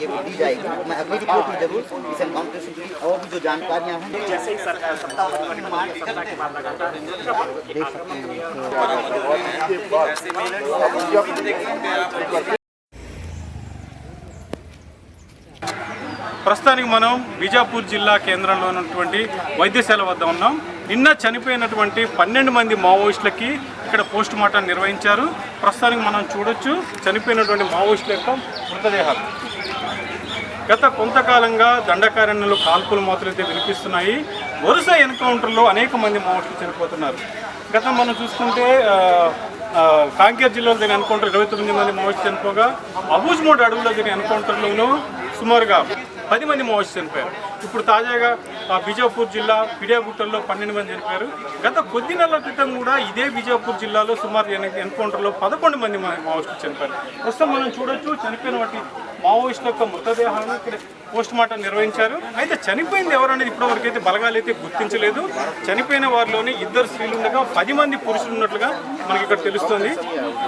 ये दी जाएगी मैं अगली रिपोर्ट में जरूर इस एनकाउंटर से जुड़ी और भी जो जानकारियां हैं जैसे ही सरकार सत्ता वर्तमान सत्ता की बात लगातार देख सकते हैं ప్రస్తుతానికి మనం బీజాపూర్ జిల్లా కేంద్రంలో ఉన్నటువంటి వైద్యశాల వద్ద ఉన్నాం నిన్న చనిపోయినటువంటి పన్నెండు మంది మావోయిస్టులకి ఇక్కడ పోస్ట్ మార్టం నిర్వహించారు ప్రస్తుతానికి మనం చూడొచ్చు చనిపోయినటువంటి మావోయిస్టుల యొక్క మృతదేహాలు గత కొంతకాలంగా దండకారణ్యంలో కాల్పులు మాత్రమైతే వినిపిస్తున్నాయి. వరుస ఎన్కౌంటర్లో అనేక మంది మావోయిస్టులు చనిపోతున్నారు గత మనం చూసుకుంటే కాంకేర్ జిల్లాలో జరిగిన ఎన్కౌంటర్ ఇరవై తొమ్మిది మంది మావోయిస్టులు చనిపోగా అబూజ్మోడ్ అడవుల్లో జరిగిన ఎన్కౌంటర్లోనూ సుమారుగా పది మంది మావోయిస్టులు చనిపోయారు. ఇప్పుడు తాజాగా ఆ బిజాపూర్ జిల్లా పిడియాగుట్టల్లో పన్నెండు మంది చనిపోయారు. గత కొద్ది నెలల క్రితం కూడా ఇదే బిజాపూర్ జిల్లాలో సుమారు ఎన్కౌంటర్లో పదకొండు మంది మావోయిస్టులు చనిపోయారు. ప్రస్తుతం మనం చూడొచ్చు చనిపోయిన వాటి మావోయిస్టుల యొక్క మృతదేహాలను ఇక్కడ పోస్ట్ మార్టం నిర్వహించారు. అయితే చనిపోయింది ఎవరనేది ఇప్పటివరకు అయితే బలగాలు అయితే గుర్తించలేదు. చనిపోయిన వారిలోనే ఇద్దరు స్త్రీలు ఉండగా పది మంది పురుషులు ఉన్నట్లుగా మనకి ఇక్కడ తెలుస్తుంది.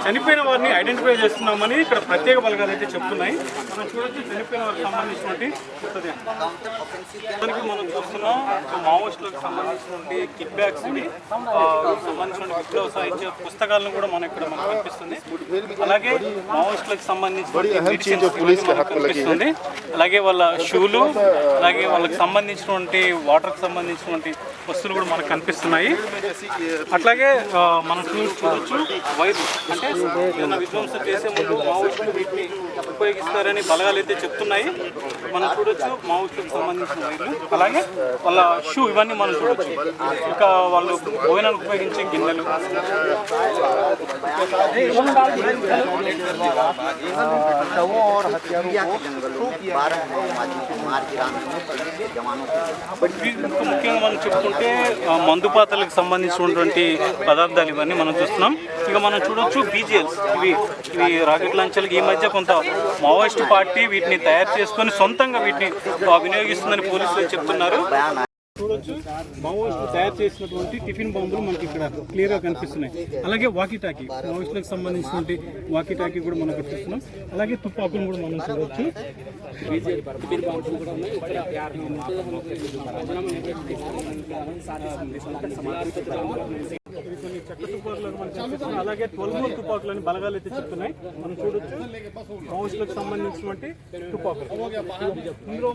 చనిపోయిన వారిని ఐడెంటిఫై చేస్తున్నామని ఇక్కడ ప్రత్యేక బలగాలు అయితే చెప్తున్నాయి. మనం చూడొచ్చు చనిపోయిన వారికి సంబంధించినటువంటి దానికి మనం చూస్తున్నాం మావోయిస్టులకు సంబంధించినటువంటి కిక్ బ్యాగ్స్ సంబంధించిన విప్లవ సాహిత్య పుస్తకాలను కూడా మనకు ఇక్కడ మనకు కనిపిస్తుంది. అలాగే మావోయిస్టులకు సంబంధించిన అలాగే వాళ్ళ షూలు అలాగే వాళ్ళకి సంబంధించినటువంటి వాటర్కి సంబంధించినటువంటి వస్తువులు కూడా మనకు కనిపిస్తున్నాయి. అట్లాగే మనం చూడవచ్చు వైర్లు అంటే విధ్వంసం చేసే ముందు మావోయిస్టులు వీటిని ఉపయోగిస్తారని బలగాలు అయితే చెప్తున్నాయి. మనం చూడొచ్చు మావోయిస్టులకు సంబంధించిన వైర్లు. అలాగే వాళ్ళ షూ ఇవన్నీ మనం చూడొచ్చు. ఇంకా వాళ్ళు భోజనాలు ఉపయోగించే గిన్నెలు. ముఖ్యంగా మనం చెప్తున్నాం మందు పాత్రలకు సంబంధించినటువంటి పదార్థాలు ఇవన్నీ మనం చూస్తున్నాం. ఇక మనం చూడొచ్చు బీజిఎల్స్ ఇవి ఇవి రాకెట్ లాంచర్లకి ఈ మధ్య కొంత మావోయిస్ట్ పార్టీ వీటిని తయారు చేసుకొని సొంతంగా వీటిని వినియోగిస్తుందని పోలీసులు చెప్తున్నారు. చూడొచ్చు. మావోయిస్టులు తయారు చేసినటువంటి టిఫిన్ బాంబులు మనకి ఇక్కడ క్లియర్గా కనిపిస్తున్నాయి. అలాగే వాకీ టాకీ మావోయిస్టులకు సంబంధించినటువంటి వాకీ టాకీ కూడా మనం ఇక్కడ చూస్తున్నాం అలాగే తుపాకులు కూడా మనం చూడొచ్చు. కొన్ని చెక్క అలాగే ట్వెల్వ్ తుపాకులు అని బలగాలు అయితే చెప్తున్నాయి. మనం చూడొచ్చు. మావోయిస్టులకు సంబంధించినటువంటి తుపాకులు. ఇందులో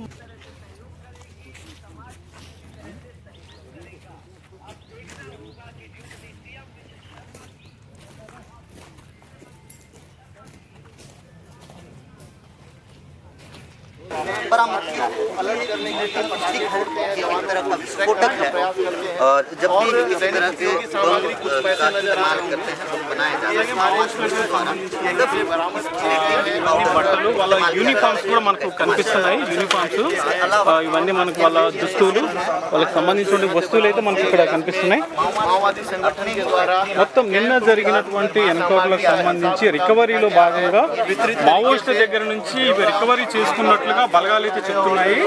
बरामद किया अलर्ट करने के लिए पुष्टि है कि एक तरह का विस्फोटक है और जब भी इस तरह के बम का इस्तेमाल करते हैं तो बनाए जाते हैं माओवादियों द्वारा ఇవన్నీ బట్టలు వాళ్ళ యూనిఫామ్స్ కూడా మనకు కనిపిస్తున్నాయి యూనిఫామ్స్ ఆ, ఇవన్నీ మనకు వాళ్ళ దుస్తులు వాళ్ళకి సంబంధించిన వస్తువులు అయితే మనకి ఇక్కడ కనిపిస్తున్నాయి माओवादी संगठन के द्वारा మొత్తం నిన్న జరిగినటువంటి ఎన్కౌంటర్లకు సంబంధించి రికవరీలో భాగంగా మావోయిస్టుల దగ్గర నుంచి ఇవి రికవరీ చేసుకున్నట్లుగా బలగాలు అయితే చెప్తున్నాయి.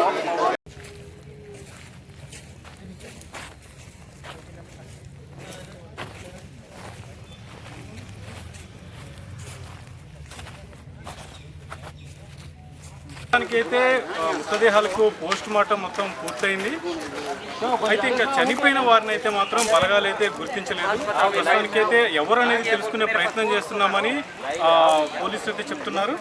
అయితే మృతదేహాలకు పోస్ట్ మార్టం మొత్తం పూర్తయింది. అయితే ఇంకా చనిపోయిన వారిని అయితే మాత్రం బలగాలు అయితే గుర్తించలేదు. ప్రస్తుతానికైతే ఎవరు అనేది తెలుసుకునే ప్రయత్నం చేస్తున్నామని పోలీసులు అయితే చెప్తున్నారు.